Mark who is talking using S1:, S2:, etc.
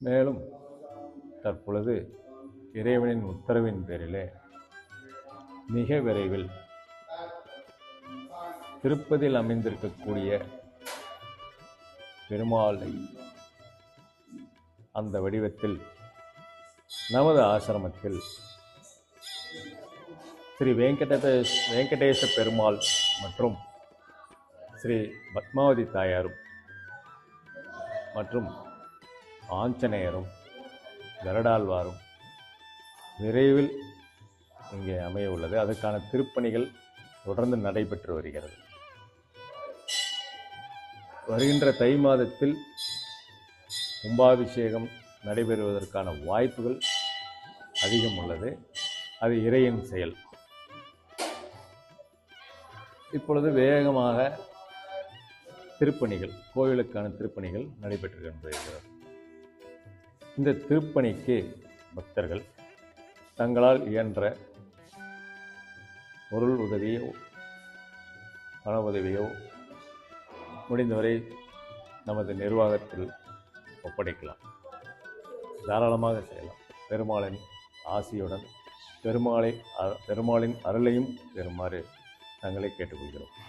S1: மேலும் தற்பொழுது இறைவனின் உத்தரவின் பேரிலே மிக விரைவில் திருப்பதியில் அமைந்திருக்கக்கூடிய பெருமாளை அந்த வடிவத்தில் நமது ஆசிரமத்தில் ஸ்ரீ வெங்கடேஷ் வெங்கடேச பெருமாள் மற்றும் ஸ்ரீ பத்மாவதி தாயாரும் மற்றும் ஆஞ்சநேயரும் கரடாழ்வாரும் விரைவில் இங்கே அமைய உள்ளது அதற்கான திருப்பணிகள் தொடர்ந்து நடைபெற்று வருகிறது. வருகின்ற தை மாதத்தில் கும்பாபிஷேகம் நடைபெறுவதற்கான வாய்ப்புகள் அதிகம் உள்ளது. அது இறையின் செயல். இப்பொழுது வேகமாக திருப்பணிகள் கோவிலுக்கான திருப்பணிகள் நடைபெற்று கொண்டிருக்கிறது. இந்த திருப்பணிக்கு பக்தர்கள் தங்களால் இயன்ற பொருள் உதவியோ பண உதவியோ முடிந்தவரை நமது நிர்வாகத்தில் ஒப்படைக்கலாம். தாராளமாக செய்யலாம். பெருமாளின் ஆசியுடன் பெருமாளை அ- பெருமாளின் அருளையும் பெறுமாறு தங்களை கேட்டுக்கொள்கிறோம்.